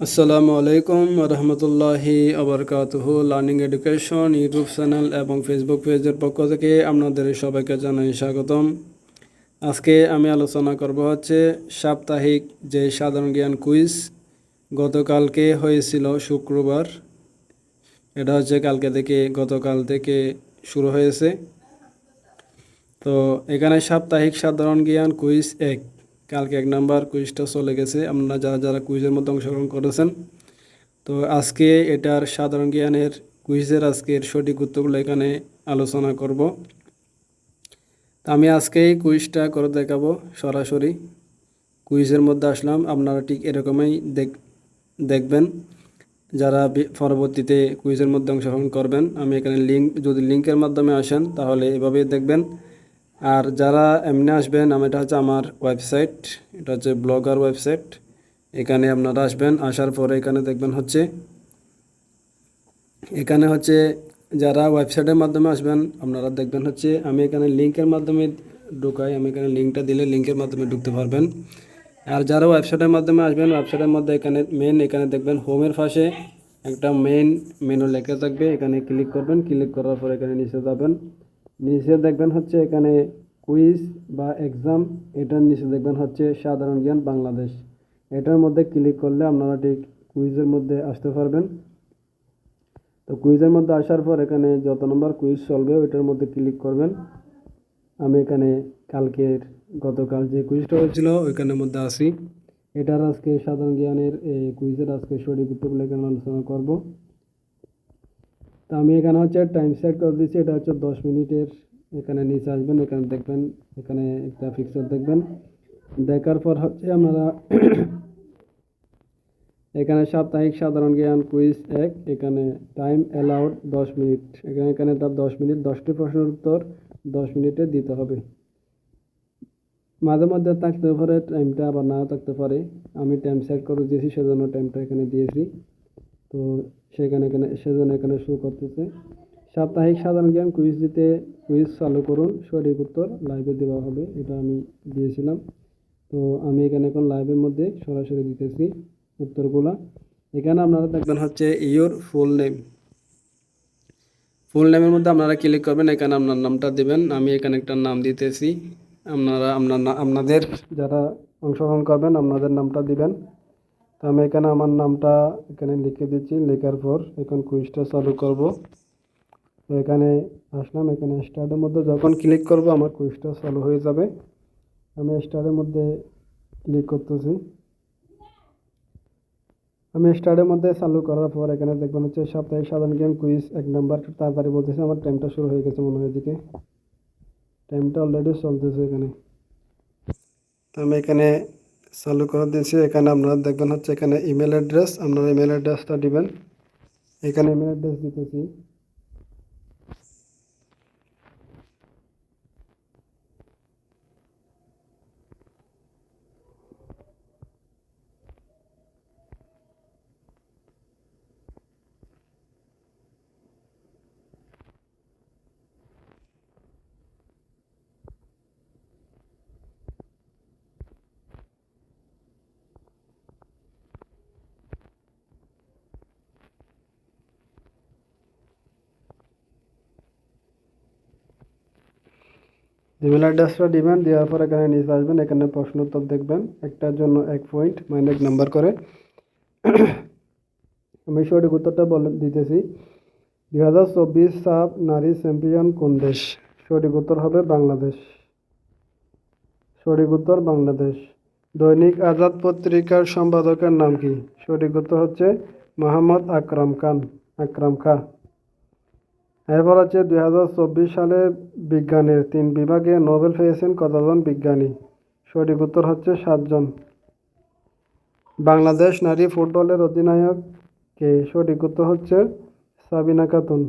আসসালামু আলাইকুম রহমতুল্লাহি আবরকাতুহ লার্নিং এডুকেশন, ইউটিউব চ্যানেল এবং ফেসবুক পেজের পক্ষ থেকে আপনাদের সবাইকে জানাই স্বাগতম। আজকে আমি আলোচনা করব হচ্ছে সাপ্তাহিক যে সাধারণ জ্ঞান কুইজ গতকালকে হয়েছিল শুক্রবার। এটা হচ্ছে কালকে থেকে, গতকাল থেকে শুরু হয়েছে। তো এখানে সাপ্তাহিক সাধারণ জ্ঞান কুইজ এক। কালকে এক নাম্বার কুইজটা চলে গেছে। আপনারা যারা যারা কুইজের মধ্যে অংশগ্রহণ করেছেন, তো আজকে এটার সাধারণ জ্ঞানের কুইজের আজকের সঠিক উত্তরগুলো এখানে আলোচনা করব। তা আমি আজকেই কুইজটা করে দেখাবো সরাসরি। কুইজের মধ্যে আসলাম, আপনারা ঠিক এরকমই দেখ, দেখবেন। যারা পরবর্তীতে কুইজের মধ্যে অংশগ্রহণ করবেন, আমি এখানে লিঙ্ক যদি লিঙ্কের মাধ্যমে আসেন, তাহলে এভাবেই দেখবেন। আর যারা এমনি আসবেন এটা হচ্ছে আমার ওয়েবসাইট এটা হচ্ছে ব্লগার ওয়েবসাইট এখানে আপনারা আসবেন, আসার পরে এখানে দেখবেন হচ্ছে, এখানে হচ্ছে যারা ওয়েবসাইটের মাধ্যমে আসবেন, আপনারা দেখবেন হচ্ছে আমি এখানে লিঙ্কের মাধ্যমে ঢুকাই, আমি এখানে লিঙ্কটা দিলে লিঙ্কের মাধ্যমে ঢুকতে পারবেন। আর যারা ওয়েবসাইটের মাধ্যমে আসবেন ওয়েবসাইটের মধ্যে এখানে মেন এখানে দেখবেন হোমের পাশে একটা মেন মেনু লেখা থাকবে। এখানে ক্লিক করবেন ক্লিক করার পর এখানে নিচে যাবেন। নিচে দেখবেন হচ্ছে এখানে কুইজ বা এক্সাম এটার নিচে দেখবেন হচ্ছে সাধারণ জ্ঞান বাংলাদেশ। এটার মধ্যে ক্লিক করলে আপনারা ঠিক কুইজের মধ্যে আসতে পারবেন। তো কুইজের মধ্যে আসার পর এখানে যত নম্বর কুইজ চলবে, ওইটার মধ্যে ক্লিক করবেন। আমি এখানে কালকের গতকাল যে কুইজটা হয়েছিল, ওইখানের মধ্যে আসি। এটার আজকে সাধারণ জ্ঞানের এই কুইজের আজকে সঠিক উত্তরগুলো এখানে আলোচনা করব। তো আমি এখানে হচ্ছে টাইম সেট করে দিচ্ছি এটা হচ্ছে দশ মিনিটের। এখানে নিচে আসবেন, এখানে দেখবেন, এখানে একটা পিকচার দেখবেন। দেখার পর হচ্ছে আপনারা এখানে সাপ্তাহিক সাধারণ জ্ঞান কুইজ এক, এখানে টাইম অ্যালাউড দশ মিনিট। এখানে এখানে তার দশ মিনিট, দশটি প্রশ্নের উত্তর দশ মিনিটে দিতে হবে। মাঝে মধ্যে থাকতে পারে টাইমটা আবার নাও থাকতে পারে। আমি টাইম সেট করে দিয়েছি, সেজন্য টাইমটা এখানে দিয়েছি। তো সেখানে এখানে সেজন্য এখানে শো করতেছে। সাপ্তাহিক সাধারণ জ্ঞান কুইজ দিতে কুইজ চালু করুন। সঠিক উত্তর লাইভে দেওয়া হবে, এটা আমি দিয়েছিলাম। তো আমি এখানে এখন লাইভের মধ্যে সরাসরি দিতেছি উত্তরগুলা। এখানে আপনারা দেখবেন হচ্ছে ইয়োর ফুল নেম ফুল নেমের মধ্যে আপনারা ক্লিক করবেন, এখানে আপনার নামটা দেবেন। আমি এখানে একটা নাম দিতেছি। আপনারা আপনার আপনাদের যারা অংশগ্রহণ করবেন, আপনাদের নামটা দিবেন। তো আমি এখানে আমার নামটা এখানে লিখে দিচ্ছি। লেখার পর এখন কুইজটা চালু করব। তো এখানে আসলাম। এখানে স্টার্টের মধ্যে যখন ক্লিক করব, আমার কুইজটা চালু হয়ে যাবে। আমি স্টার্টের মধ্যে ক্লিক করতেছি। আমি স্টার্টের মধ্যে চালু করার পর এখানে দেখবেন হচ্ছে সাপ্তাহিক সাধারণ গেম কুইজ এক নাম্বার তাড়াতাড়ি বলতেছে। আমার টাইমটা শুরু হয়ে গেছে মনে হয় এদিকে। টাইমটা অলরেডি চলতেছে এখানে। আমি এখানে চালু করে দিয়েছি। এখানে আপনারা দেখবেন হচ্ছে এখানে ইমেল অ্যাড্রেস আপনারা ইমেল অ্যাড্রেসটা দিবেন। এখানে ইমেল অ্যাড্রেস দিতেছি। ইমেল অ্যাড্রেসটা দিবেন, দেওয়ার পর এখানে নিচে আসবেন, এখানে প্রশ্ন উত্তর দেখবেন। একটার জন্য এক পয়েন্ট মানে এক নাম্বার করে। আমি সঠিক উত্তরটা বলে দিতেছি। দুই হাজার চব্বিশ সাব নারী চ্যাম্পিয়ন কোন দেশ? সঠিক উত্তর হবে বাংলাদেশ। সঠিক উত্তর বাংলাদেশ। দৈনিক আজাদ পত্রিকার সম্পাদকের নাম কি? সঠিক উত্তর হচ্ছে মোহাম্মদ আকরাম খান, আকরাম খা। এরপর হচ্ছে দুই সালে বিজ্ঞানের তিন বিভাগে নোবেল পেয়েছেন কতজন বিজ্ঞানী? সঠিক উত্তর হচ্ছে সাতজন। বাংলাদেশ নারী ফুটবলের অধিনায়ক কে? সঠিক উত্তর হচ্ছে সাবিনা খাতুন।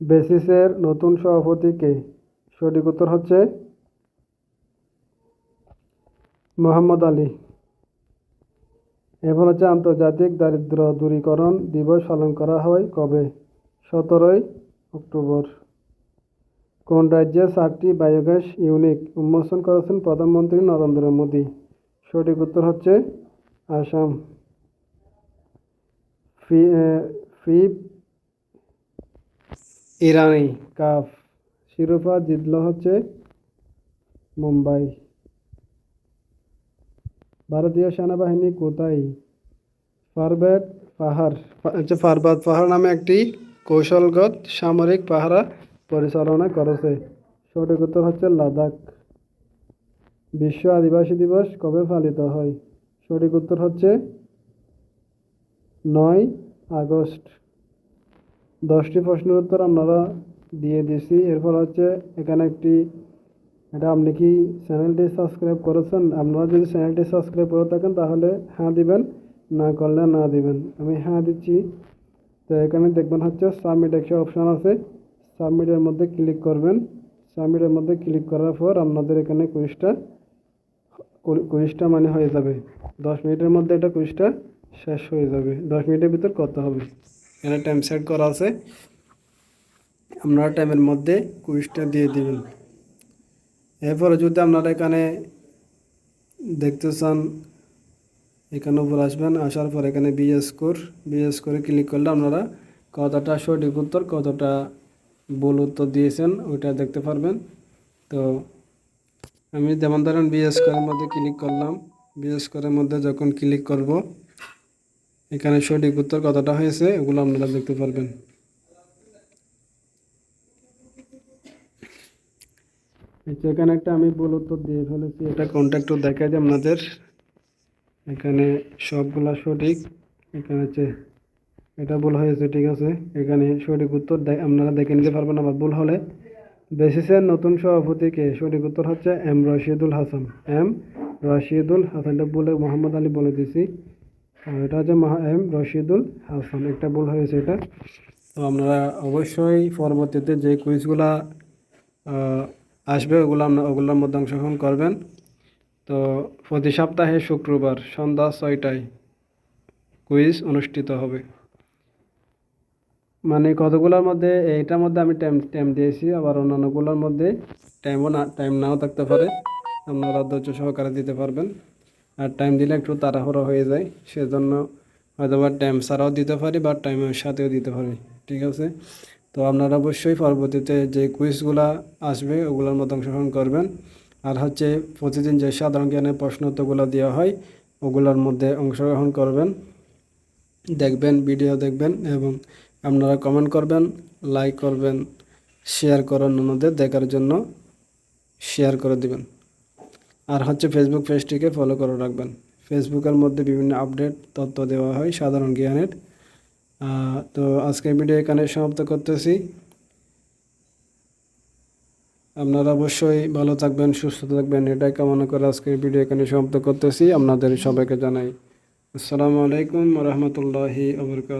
বেসিসের নতুন সভাপতি কে? সঠিক উত্তর হচ্ছে মোহাম্মদ আলী। এরপর হচ্ছে আন্তর্জাতিক দারিদ্র দূরীকরণ দিবস পালন করা হয় কবে? সতেরোই অক্টোবর। কোন রাজ্যে চারটি বায়োগ্যাস ইউনিট উন্মোচন করেছেন প্রধানমন্ত্রী নরেন্দ্র মোদী? সঠিক উত্তর হচ্ছে আসাম। ফি ইরানি কাফ। শিরোপা জিতল হচ্ছে মুম্বাই। ভারতীয় সেনাবাহিনী কোথায়? ফারবেট পাহাড় হচ্ছে ফারবাদ পাহাড় নামে একটি কৌশলগত সামরিক পাহারা পরিচালনা করেছে। সঠিক উত্তর হচ্ছে লাদাখ। বিশ্ব আদিবাসী দিবস কবে পালিত হয়? সঠিক উত্তর হচ্ছে নয় আগস্ট। দশটি প্রশ্নের উত্তর আপনারা দিয়ে দিছি এরপর হচ্ছে এখানে একটি, এটা আপনি কি চ্যানেলটি সাবস্ক্রাইব করেছেন? আপনারা যদি চ্যানেলটি সাবস্ক্রাইব করে থাকেন তাহলে হ্যাঁ দিবেন, না করলে না দিবেন। আমি হ্যাঁ দিচ্ছি। তো এখানে দেখবেন হচ্ছে সাবমিট একটা অপশান আছে। সাবমিটের মধ্যে ক্লিক করবেন। সাবমিটের মধ্যে ক্লিক করার পর আপনাদের এখানে কুইজটা কুইজটা মানে হয়ে যাবে। দশ মিনিটের মধ্যে এটা কুইজটা শেষ হয়ে যাবে। দশ মিনিটের ভিতর করতে হবে। এখানে টাইম সেট করা আছে। আপনারা টাইমের মধ্যে কুইজটা দিয়ে দিবেন। এরপরে যদি আপনারা এখানে দেখতে চান এখানে উপর আসবেন, আসার পর এখানে বিএস স্কোর বিএস করে ক্লিক করলে আপনারা কতটা সঠিক উত্তর, কতটা ভুল উত্তর দিয়েছেন, ওইটা দেখতে পারবেন। তো আমি যেমন ধরেন বিএস স্কোরের মধ্যে ক্লিক করলাম বিএস স্কোরের মধ্যে যখন ক্লিক করব, এখানে সঠিক উত্তর কতটা হয়েছে এগুলো আপনারা দেখতে পারবেন। এখানে একটা আমি ভুল উত্তর দিয়ে ফেলেছি, এটা কন্ট্যাক্টও দেখাই দিই আপনাদের। এখানে সবগুলা সঠিক। এখানে হচ্ছে এটা ভুল হয়েছে, ঠিক আছে? এখানে সঠিক উত্তর আপনারা দেখে নিতে পারবেন আবার ভুল হলে। বেসিসের নতুন সভাপতিকে সঠিক উত্তর হচ্ছে এম রশিদুল হাসান। এম রশিদুল হাসান এটা বলে মোহাম্মদ আলী বলে দিছি। এটা হচ্ছে এম রশিদুল হাসান। একটা ভুল হয়েছে এটা। তো আপনারা অবশ্যই পরবর্তীতে যে কুইজগুলা আসবে, ওগুলো আপনার ওগুলোর মধ্যে অংশগ্রহণ করবেন। তো প্রতি সপ্তাহে শুক্রবার সন্ধ্যা ছয়টায় কুইজ অনুষ্ঠিত হবে। মানে কতগুলোর মধ্যে, এইটার মধ্যে আমি টাইম টাইম দিয়েছি, আবার অন্যান্যগুলোর মধ্যে টাইমও না টাইম নাও থাকতে পারে। আপনারা ধৈর্য সহকারে দিতে পারবেন। আর টাইম দিলে একটু তাড়াহুড়ো হয়ে যায়, সেজন্য হয়তো বা টাইম ছাড়াও দিতে পারি বা টাইমের সাথেও দিতে পারি, ঠিক আছে? তো আপনারা অবশ্যই পরবর্তীতে যে কুইজগুলো আসবে, ওগুলোর মধ্যে অংশগ্রহণ করবেন। আর হচ্ছে প্রতিদিন যে সাধারণ জ্ঞানের প্রশ্নোত্তরগুলো দেওয়া হয়, ওগুলোর মধ্যে অংশগ্রহণ করবেন। দেখবেন, ভিডিও দেখবেন এবং আপনারা কমেন্ট করবেন লাইক করবেন শেয়ার করেন অন্যদের দেখার জন্য শেয়ার করে দিবেন। আর হচ্ছে ফেসবুক পেজটিকে ফলো করে রাখবেন। ফেসবুকের মধ্যে বিভিন্ন আপডেট তথ্য দেওয়া হয় সাধারণ জ্ঞানের। তো আজকের ভিডিও এখানে সমাপ্ত করতেছি। আপনারা অবশ্যই ভালো থাকবেন, সুস্থ থাকবেন। এটাই কামনা করে আজকের ভিডিও এখানে সমাপ্ত করতেছি। আপনাদের সবাইকে জানাই আসসালামু আলাইকুম রহমতুল্লাহি আবরকাত